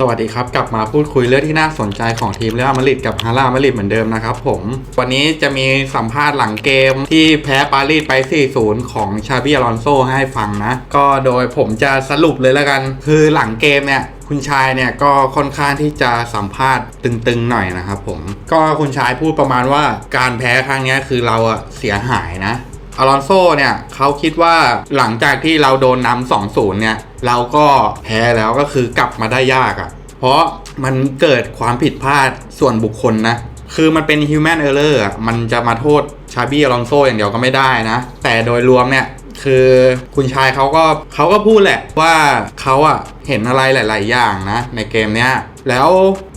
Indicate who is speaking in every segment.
Speaker 1: สวัสดีครับ กลับมาพูดคุยเรื่องที่น่าสนใจของทีมเรอัลมาดริดกับฮาร่ามาดริดเหมือนเดิมนะครับผม วันนี้จะมีสัมภาษณ์หลังเกมที่แพ้ปารีสไป 4-0 ของชาบิอลอนโซให้ฟังนะ ก็โดยผมจะสรุปเลยแล้วกัน คือหลังเกมเนี่ยคุณชายเนี่ยก็ค่อนข้างที่จะสัมภาษณ์ตึงๆหน่อยนะครับผม ก็คุณชายพูดประมาณว่าการแพ้ครั้งนี้คือเราอะเสียหายนะ อลอนโซเนี่ยเขาคิดว่าหลังจากที่เราโดนนำสองศูนย์เนี่ยเราก็แพ้แล้วก็คือกลับมาได้ยากอะ่ะ เพราะมันเกิดความผิดพลาดส่วนบุคคลนะ คือมันเป็น human error อะมันจะมาโทษชาบี้อลอนโซอย่างเดียวก็ไม่ได้นะ แต่โดยรวมเนี่ยคือคุณชายเขาก็เขาก็พูดแหละว่าเขาอะเห็นอะไรหลาย ๆ อย่างนะ ในเกมเนี้ย แล้ว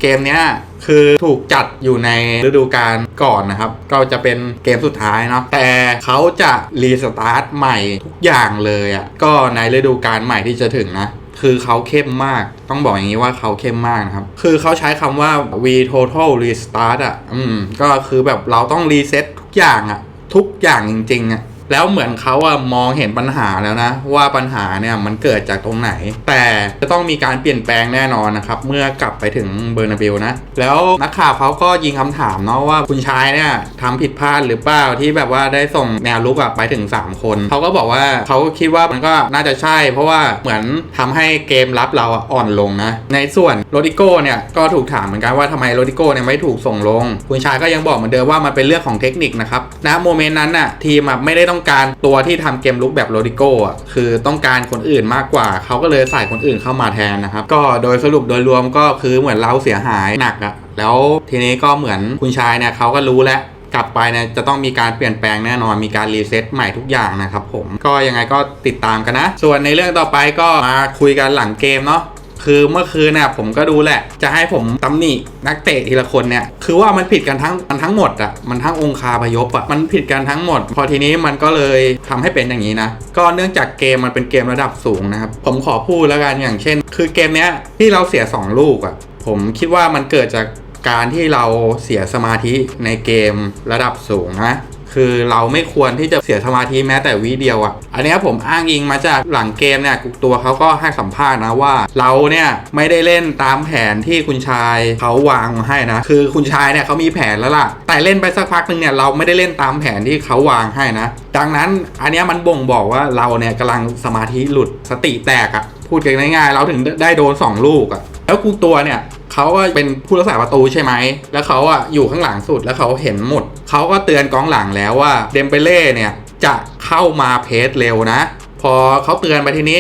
Speaker 1: เกมเนี้ยคือถูกจัดอยู่ในฤดูกาลก่อนนะครับ ก็จะเป็นเกมสุดท้ายเนาะแต่เขาจะรีสตาร์ทใหม่ทุกอย่างเลยอะ่ะก็ในฤดูกาลใหม่ที่จะถึงนะคือเขาเข้มมาก ต้องบอกอย่างนี้ว่าเขาเข้มมากนะครับ คือเขาใช้คำว่า we total restart อะ อืม ก็คือแบบเราต้องรีเซ็ตทุกอย่างอะ ทุกอย่างจริงๆอะ แล้วเหมือนเขาอะมองเห็นปัญหาแล้วนะ ว่าปัญหาเนี่ยมันเกิดจากตรงไหน แต่จะต้องมีการเปลี่ยนแปลงแน่นอนนะครับ เมื่อกลับไปถึงเบอร์นาเบลนะ แล้วนักข่าวเขาก็ยิงคำถามเนาะว่าคุณชายเนี่ยทำผิดพลาดหรือเปล่าที่แบบว่าได้ส่งแนวลุกอะไปถึง 3 คนเขาก็บอกว่าเขาก็คิดว่ามันก็น่าจะใช่ เพราะว่าเหมือนทำให้เกมรับเราอะอ่อนลงนะ ในส่วนโรดิโก้เนี่ยก็ถูกถามเหมือนกันว่าทำไมโรดิโก้เนี่ยไม่ถูกส่งลง คุณชายก็ยังบอกเหมือนเดิมว่ามันเป็นเรื่องของเทคนิคนะครับณโมเมนต์นั้นน่ะทีมไม่ได้ต้ององการตัวที่ทำเกมลุกแบบโรดิโก้อะคือต้องการคนอื่นมากกว่า เขาก็เลยใส่คนอื่นเข้ามาแทนนะครับ ก็โดยสรุปโดยรวมก็คือเหมือนเราเสียหายหนักอะแล้วทีนี้ก็เหมือนคุณชายเนี่ยเขาก็รู้แล้วกลับไปเนี่ยจะต้องมีการเปลี่ยนแปลงแน่นอนมีการรีเซ็ตใหม่ทุกอย่างนะครับผมก็ยังไงก็ติดตามกันนะ ส่วนในเรื่องต่อไปก็มาคุยกันหลังเกมเนาะ คือเมื่อคืนเนี่ยผมก็ดูแหละ จะให้ผมตำหนินักเตะทีละคนเนี่ย คือว่ามันผิดกันทั้งมันทั้งหมดอะมันทั้งองคาพยพอะมันผิดกันทั้งหมด พอทีนี้มันก็เลยทำให้เป็นอย่างนี้นะ ก็เนื่องจากเกมมันเป็นเกมระดับสูงนะครับ ผมขอพูดแล้วกันอย่างเช่น คือเกมเนี้ยที่เราเสีย 2 ลูกอะผมคิดว่ามันเกิดจากการที่เราเสียสมาธิในเกมระดับสูงนะ คือเราไม่ควรที่จะเสียสมาธิแม้แต่วิเดียวอะ่ะ อันนี้ผมอ้างอิงมาจากหลังเกมเนี่ยตัวเขาก็ให้สัมภาษณ์นะว่า เราเนี่ยไม่ได้เล่นตามแผนที่คุณชายเขาวางมาให้นะ คือคุณชายเนี่ยเขามีแผนแล้วล่ะ แต่เล่นไปสักพักหนึ่งเนี่ยเราไม่ได้เล่นตามแผนที่เขาวางให้นะ ดังนั้นอันนี้มันบ่งบอกว่าเราเนี่ยกำลังสมาธิหลุดสติแตกอะ่ะพูดกันง่ายๆเราถึงได้โดนสองลูกอะ่ะแล้วกูตัวเนี่ย เขาก็เป็นผู้รักษาประตูใช่ไหม แล้วเขาอะอยู่ข้างหลังสุดแล้วเขาเห็นหมด เขาก็เตือนกองหลังแล้วว่าเดมเบเล่เนี่ยจะเข้ามาเพสเร็วนะ พอเขาเตือนไปทีนี้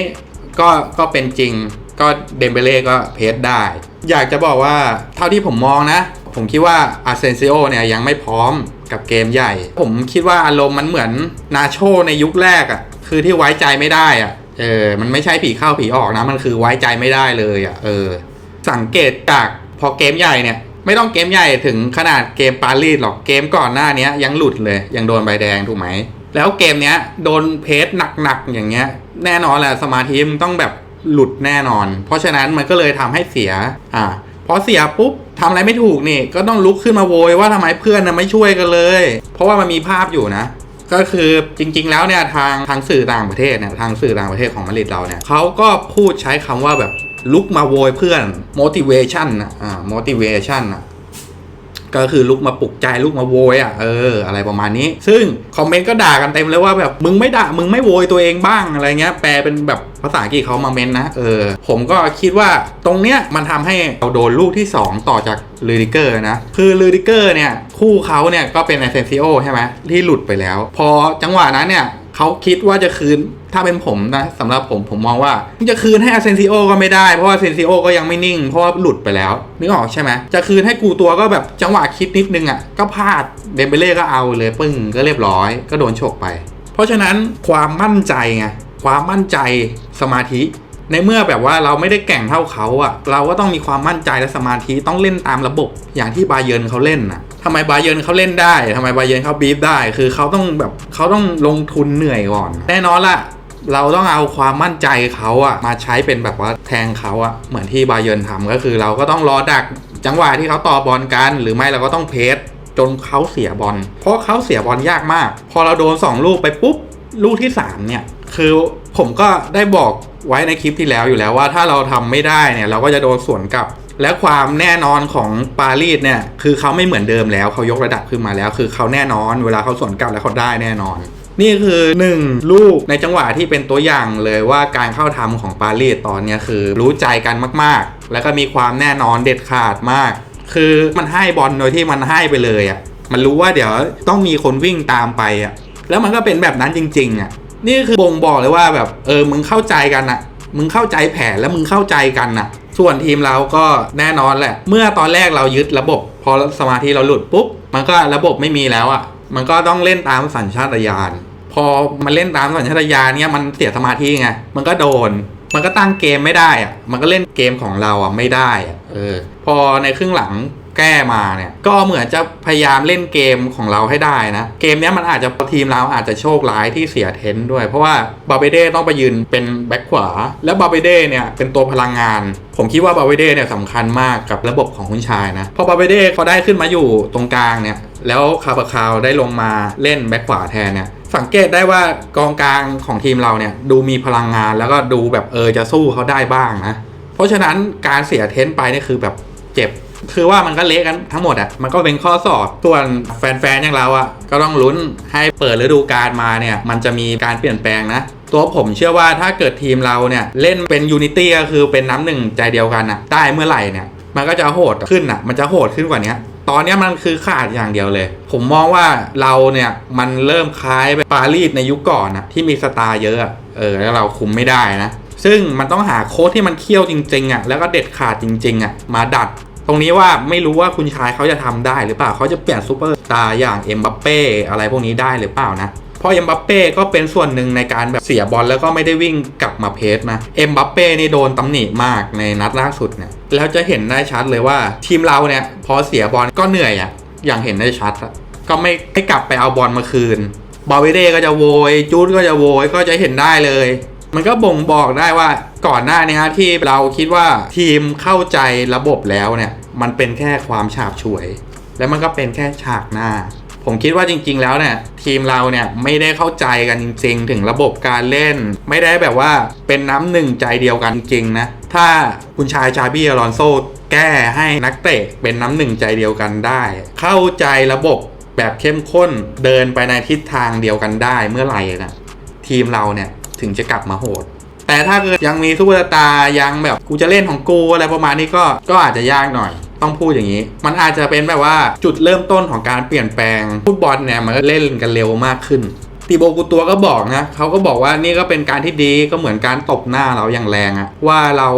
Speaker 1: ก็ก็เป็นจริงก็เดมเบเล่ก็เพสได้ อยากจะบอกว่าเท่าที่ผมมองนะ ผมคิดว่าอาเซนซิโอเนี่ยยังไม่พร้อมกับเกมใหญ่ ผมคิดว่าอารมณ์มันเหมือนนาโชในยุคแรกอะคือที่ไว้ใจไม่ได้อะเออมันไม่ใช่ผีเข้าผีออกนะ มันคือไว้ใจไม่ได้เลยอะเออ สังเกตจากพอเกมใหญ่เนี่ย ไม่ต้องเกมใหญ่ถึงขนาดเกมปารีสหรอกเกมก่อนหน้านี้ยังหลุดเลย ยังโดนใบแดงถูกไหม แล้วเกมเนี้ยโดนเพจหนักๆอย่างเงี้ย แน่นอนแหละสมาธิมันต้องแบบหลุดแน่นอน เพราะฉะนั้นมันก็เลยทำให้เสียอ่าพอเสียปุ๊บทำอะไรไม่ถูกนี่ก็ต้องลุกขึ้นมาโวยว่าทำไมเพื่อนนะไม่ช่วยกันเลย เพราะว่ามันมีภาพอยู่นะ ก็คือจริงๆแล้วเนี่ยทางทางสื่อต่างประเทศเนี่ยทางสื่อต่างประเทศของมาริดเราเนี่ยเขาก็พูดใช้คำว่าแบบ ลุกมาโวยเพื่อน motivation นะอ่า motivation นะก็คือลุกมาปลุกใจลุกมาโวยอะเอออะไรประมาณนี้ ซึ่งคอมเมนต์ก็ด่ากันเต็มเลยว่าแบบมึงไม่ด่ามึงไม่โวยตัวเองบ้างอะไรเงี้ยแปลเป็นแบบภาษาอังกฤษเขามาเมนนะเออผมก็คิดว่าตรงเนี้ยมันทำให้เราโดนลูกที่ 2 ต่อจากลูดิเกอร์นะ คือลูดิเกอร์เนี่ย คู่เขาเนี่ยก็เป็นไอเซนซิโอใช่ไหมที่หลุดไปแล้ว พอจังหวะนั้นเนี่ยเขาคิดว่าจะคืน ถ้าเป็นผมนะสำหรับผมผมมองว่าจะคืนให้อาเซนซิโอก็ไม่ได้เพราะว่าอาเซนซิโอก็ยังไม่นิ่ง เพราะว่าหลุดไปแล้วนึกออกใช่ไหมจะคืนให้กูตัวก็แบบจังหวะคิดนิดนึงอะก็พลาดเดมเบเล่ก็เอาเลยปึ้งก็เรียบร้อย ก็โดนฉกไป เพราะฉะนั้นความมั่นใจไงความมั่นใจสมาธิ ในเมื่อแบบว่าเราไม่ได้แก่งเท่าเขาอะเราก็ต้องมีความมั่นใจและสมาธิต้องเล่นตามระบบอย่างที่บาเยิร์นเขาเล่นนะทำไมบาเยิร์นเขาเล่นได้ทำไมบาเยิร์นเขาบีฟได้ คือเขาต้องแบบเขาต้องลงทุนเหนื่อยก่อน แน่นอนละ เราต้องเอาความมั่นใจเขาอะมาใช้เป็นแบบว่าแทงเขาอะเหมือนที่บาเยิร์นทำก็คือเราก็ต้องรอดักจังหวะที่เขาต่อบอลกัน หรือไม่เราก็ต้องเพสจนเขาเสียบอลเพราะเขาเสียบอลยากมาก พอเราโดนสองลูกไปปุ๊บลูกที่ 3 เนี่ย คือผมก็ได้บอกไว้ในคลิปที่แล้วอยู่แล้วว่าถ้าเราทำไม่ได้เนี่ย เราก็จะโดนสวนกลับ และความแน่นอนของปารีสเนี่ย คือเขาไม่เหมือนเดิมแล้วเขายกระดับขึ้นมาแล้ว คือเขาแน่นอน เวลาเขาสวนกลับแล้วเขาได้แน่นอน นี่คือหนึ่งลูกในจังหวะที่เป็นตัวอย่างเลยว่าการเข้าทำของปารีสตอนนี้คือรู้ใจกันมากๆ แล้วก็มีความแน่นอนเด็ดขาดมาก คือมันให้บอลโดยที่มันให้ไปเลยอะมันรู้ว่าเดี๋ยวต้องมีคนวิ่งตามไปอะแล้วมันก็เป็นแบบนั้นจริง ๆอะนี่คือบ่งบอกเลยว่าแบบเออมึงเข้าใจกันอะมึงเข้าใจแผนแล้วมึงเข้าใจกันน่ะส่วนทีมเราก็แน่นอนแหละ เมื่อตอนแรกเรายึดระบบ พอสมาธิเราหลุดปุ๊บ มันก็ระบบไม่มีแล้วอะ มันก็ต้องเล่นตามสัญชาตญาณ พอมันเล่นตามสัญชาตญาณเนี่ยมันเสียสมาธิไงมันก็โดน มันก็ตั้งเกมไม่ได้อะมันก็เล่นเกมของเราอะไม่ได้อะเออ พอในครึ่งหลังแก้มาเนี่ยก็เหมือนจะพยายามเล่นเกมของเราให้ได้นะ เกมเนี้ยมันอาจจะทีมเราอาจจะโชคร้ายที่เสียเทนด้วย เพราะว่าบาเบเด้ต้องไปยืนเป็นแบ็คขวา แล้วบาเบเด้เนี่ยเป็นตัวพลังงาน ผมคิดว่าบาเบเด้เนี่ยสำคัญมากกับระบบของคุณชายนะพอบาเบเด้เขาได้ขึ้นมาอยู่ตรงกลางเนี่ยแล้วคาบาคาวได้ลงมาเล่นแบ็คขวาแทนเนี่ย สังเกตได้ว่ากองกลางของทีมเราเนี่ยดูมีพลังงานแล้วก็ดูแบบเออจะสู้เขาได้บ้างนะ เพราะฉะนั้นการเสียเทนต์ไปนี่คือแบบเจ็บ คือว่ามันก็เละกันทั้งหมดอะ่ะมันก็เป็นข้อสอบส่วนแฟนๆอย่างเราอะ่ะก็ต้องลุ้นให้เปิดฤดูกาลมาเนี่ยมันจะมีการเปลี่ยนแปลงนะตัวผมเชื่อว่าถ้าเกิดทีมเราเนี่ยเล่นเป็นยูนิตี้ก็คือเป็นน้ำหนึ่งใจเดียวกันอะ่ะได้เมื่อไหร่เนี่ยมันก็จะโหดขึ้นอะ มันจะโหดขึ้นกว่านี้ ตอนนี้มันคือขาดอย่างเดียวเลย ผมมองว่าเราเนี่ยมันเริ่มคล้ายไปปารีสในยุคก่อนนะที่มีสตาร์เยอะเออแล้วเราคุมไม่ได้นะ ซึ่งมันต้องหาโค้ชที่มันเคี่ยวจริงๆอะแล้วก็เด็ดขาดจริงๆอะมาดัดตรงนี้ว่าไม่รู้ว่าคุณชายเขาจะทำได้หรือเปล่าเขาจะเปลี่ยนซูเปอร์สตาร์อย่างเอ็มบัปเป้อะไรพวกนี้ได้หรือเปล่านะ เพราะเอ็มบัปเป้ก็เป็นส่วนหนึ่งในการแบบเสียบอลแล้วก็ไม่ได้วิ่งกลับมาเพสนะเอ็มบัปเป้นี่โดนตำหนิมากในนัดล่าสุดเนี่ยแล้วจะเห็นได้ชัดเลยว่าทีมเราเนี่ยพอเสียบอลก็เหนื่อยอะอย่างเห็นได้ชัดก็ไม่ไม่กลับไปเอาบอลมาคืนบาเวเด้ก็จะโวยจูดก็จะโวยก็จะเห็นได้เลย มันก็บ่งบอกได้ว่าก่อนหน้านี้ฮะที่เราคิดว่าทีมเข้าใจระบบแล้วเนี่ย มันเป็นแค่ความฉาบฉวย แล้วมันก็เป็นแค่ฉากหน้า ผมคิดว่าจริง ๆ แล้วเนี่ยทีมเราเนี่ยไม่ได้เข้าใจกันจริง ๆ ถึงระบบการเล่น ไม่ได้แบบว่าเป็นน้ำหนึ่งใจเดียวกันจริงๆนะ ถ้าคุณชายชาบี้อลอนโซแก้ให้นักเตะเป็นน้ำหนึ่งใจเดียวกันได้ เข้าใจระบบแบบเข้มข้นเดินไปในทิศทางเดียวกันได้เมื่อไหร่นะทีมเราเนี่ยถึงจะกลับมาโหด แต่ถ้าเกิดยังมีซุปเปอร์สตาร์ยังแบบกูจะเล่นของกูอะไรประมาณนี้ก็ก็อาจจะยากหน่อย ต้องพูดอย่างนี้ มันอาจจะเป็นแบบว่าจุดเริ่มต้นของการเปลี่ยนแปลงฟุตบอลเนี่ยมันก็เล่นกันเร็วมากขึ้นตีโบกูตัวก็บอกนะเขาก็บอกว่านี่ก็เป็นการที่ดีก็เหมือนการตบหน้าเราอย่างแรงอะว่าเรา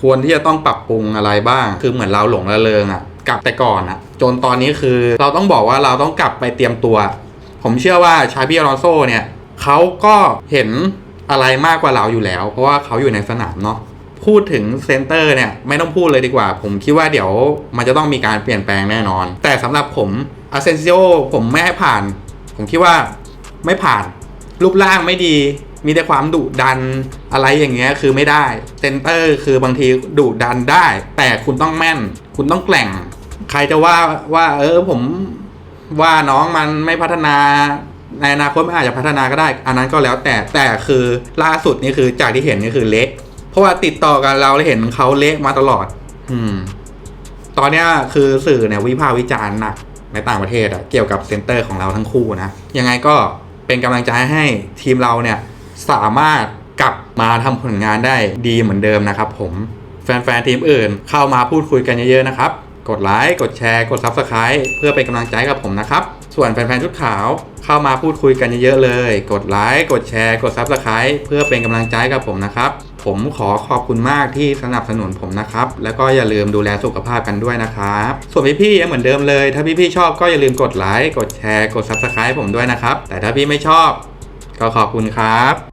Speaker 1: ควรที่จะต้องปรับปรุงอะไรบ้าง คือเหมือนเราหลงระเริงอะกลับแต่ก่อนอะจนตอนนี้คือ เราต้องบอกว่าเราต้องกลับไปเตรียมตัว ผมเชื่อว่าชาบี้อลอนโซเนี่ยเขาก็เห็นอะไรมากกว่าเราอยู่แล้ว เพราะว่าเขาอยู่ในสนามเนาะ พูดถึงเซนเตอร์เนี่ยไม่ต้องพูดเลยดีกว่า ผมคิดว่าเดี๋ยวมันจะต้องมีการเปลี่ยนแปลงแน่นอน แต่สำหรับผมอาเซนซิโอผมไม่ให้ผ่าน ผมคิดว่าไม่ผ่าน รูปร่างไม่ดี มีแต่ความดุดันอะไรอย่างเงี้ยคือไม่ได้เซนเตอร์คือบางทีดุดันได้ แต่คุณต้องแม่น คุณต้องแกร่ง ใครจะว่าว่า เออผมว่าน้องมันไม่พัฒนาในอนาคตมันอาจจะพัฒนาก็ได้ อันนั้นก็แล้วแต่แต่คือล่าสุดนี่คือจากที่เห็นนี่คือเละ เพราะว่าติดต่อกันเราเลยเห็นเขาเละมาตลอด อืม ตอนเนี้ยคือสื่อเนี่ยวิพากษ์วิจารณ์หนักในต่างประเทศอะเกี่ยวกับเซนเตอร์ของเราทั้งคู่นะ ยังไงก็เป็นกำลังใจให้ทีมเราเนี่ยสามารถกลับมาทำผลงานได้ดีเหมือนเดิมนะครับผม แฟนๆทีมอื่นเข้ามาพูดคุยกันเยอะๆนะครับ กดไลค์กดแชร์กด Subscribe เพื่อเป็นกำลังใจกับผมนะครับ ส่วนแฟนๆชุดขาวเข้ามาพูดคุยกันเยอะๆเลย กดไลค์กดแชร์กด Subscribe เพื่อเป็นกำลังใจกับผมนะครับ ผมขอขอบคุณมากที่สนับสนุนผมนะครับ แล้วก็อย่าลืมดูแลสุขภาพกันด้วยนะครับ ส่วนพี่ๆยังเหมือนเดิมเลย ถ้าพี่ๆชอบก็อย่าลืมกดไลค์ กดแชร์ กด Subscribe ผมด้วยนะครับ แต่ถ้าพี่ไม่ชอบ ก็ขอบคุณครับ